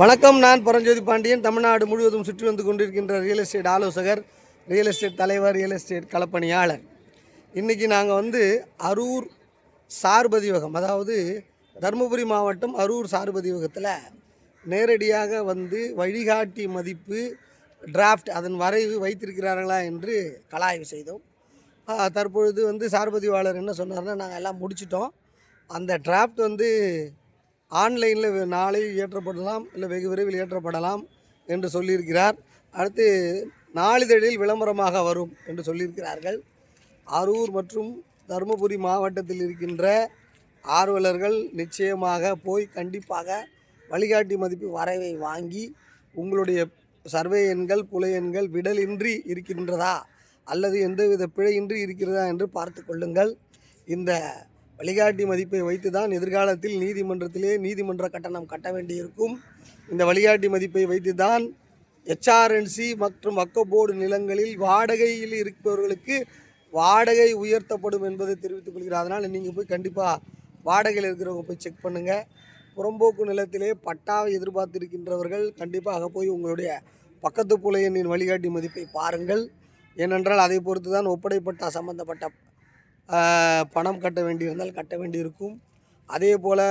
வணக்கம் நான் பரஞ்சோதி பாண்டியன். தமிழ்நாடு முழுவதும் சுற்றி வந்து கொண்டிருக்கின்ற ரியல் எஸ்டேட் ஆலோசகர் ரியல் எஸ்டேட் தலைவர் ரியல் எஸ்டேட் களப்பணியாளர். இன்றைக்கி நாங்கள் வந்து அரூர் சார்பதிவகம் அதாவது தருமபுரி மாவட்டம் அரூர் சார்பதிவகத்தில் நேரடியாக வந்து வழிகாட்டி மதிப்பு டிராஃப்ட் அதன் வரைவு வைத்திருக்கிறார்களா என்று கலாய்வு செய்தோம். தற்பொழுது வந்து சார்பதிவாளர் என்ன சொன்னார்னா நாங்கள் எல்லாம் முடிச்சிட்டோம். அந்த டிராஃப்ட் வந்து ஆன்லைனில் நாளை ஏற்றப்படலாம் இல்லை வெகு விரைவில் ஏற்றப்படலாம் என்று சொல்லியிருக்கிறார். அடுத்து நாளிதழில் விளம்பரமாக வரும் என்று சொல்லியிருக்கிறார்கள். அரூர் மற்றும் தருமபுரி மாவட்டத்தில் இருக்கின்ற ஆர்வலர்கள் நிச்சயமாக போய் கண்டிப்பாக வழிகாட்டி மதிப்பு வரைவை வாங்கி உங்களுடைய சர்வே எண்கள் புலை எண்கள் விடலின்றி இருக்கின்றதா அல்லது எந்தவித பிழையின்றி இருக்கிறதா என்று பார்த்து கொள்ளுங்கள். இந்த வழிகாட்டி மதிப்பை வைத்து தான் எதிர்காலத்தில் நீதிமன்றத்திலே நீதிமன்ற கட்டணம் கட்ட வேண்டியிருக்கும். இந்த வழிகாட்டி மதிப்பை வைத்து தான் ஹெச்ஆர்என்சி மற்றும் வக்கபோர்டு நிலங்களில் வாடகையில் இருப்பவர்களுக்கு வாடகை உயர்த்தப்படும் என்பதை தெரிவித்துக் கொள்கிறார். அதனால் நீங்கள் போய் கண்டிப்பாக வாடகையில் இருக்கிறவங்க போய் செக் பண்ணுங்கள் புறம்போக்கு நிலத்திலே பட்டாவை எதிர்பார்த்திருக்கின்றவர்கள் கண்டிப்பாக போய் உங்களுடைய பக்கத்து புலையனின் வழிகாட்டி மதிப்பை பாருங்கள். ஏனென்றால் அதை பொறுத்து தான் ஒப்படைப்பட்டா சம்பந்தப்பட்ட பணம் கட்ட வேண்டியிருந்தால் கட்ட வேண்டியிருக்கும். அதே போல்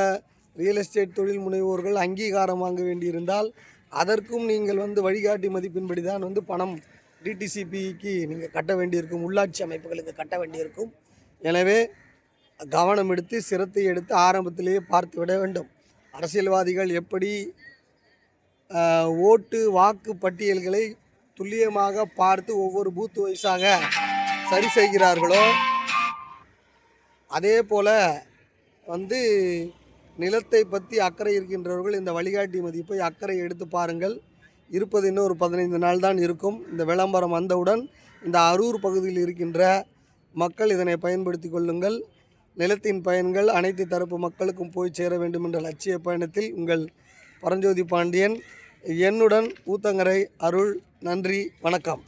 ரியல் எஸ்டேட் தொழில் முனைவோர்கள் அங்கீகாரம் வாங்க வேண்டியிருந்தால் அதற்கும் நீங்கள் வந்து வழிகாட்டி மதிப்பின்படி தான் வந்து பணம் டிடிசிபிக்கு நீங்கள் கட்ட வேண்டியிருக்கும். உள்ளாட்சி அமைப்புகளுக்கு கட்ட வேண்டியிருக்கும். எனவே கவனம் எடுத்து சிரத்தை எடுத்து ஆரம்பத்திலேயே பார்த்து விட வேண்டும். அரசியல்வாதிகள் எப்படி ஓட்டு வாக்கு பட்டியல்களை துல்லியமாக பார்த்து ஒவ்வொரு பூத் வைஸாக சரி செய்கிறார்களோ அதே போல் வந்து நிலத்தை பற்றி அக்கறை இருக்கின்றவர்கள் இந்த வழிகாட்டி மதிப்பை அக்கறை எடுத்து பாருங்கள். இருப்பது இன்னும் ஒரு பதினைந்து நாள் தான் இருக்கும். இந்த விளம்பரம் வந்தவுடன் இந்த அரூர் பகுதியில் இருக்கின்ற மக்கள் இதனை பயன்படுத்தி கொள்ளுங்கள். நிலத்தின் பயன்கள் அனைத்து தரப்பு மக்களுக்கும் போய் சேர வேண்டும் என்ற லட்சிய பயணத்தில் உங்கள் பரஞ்சோதி பாண்டியன் என்னுடன் ஊத்தங்கரை அருள் நன்றி வணக்கம்.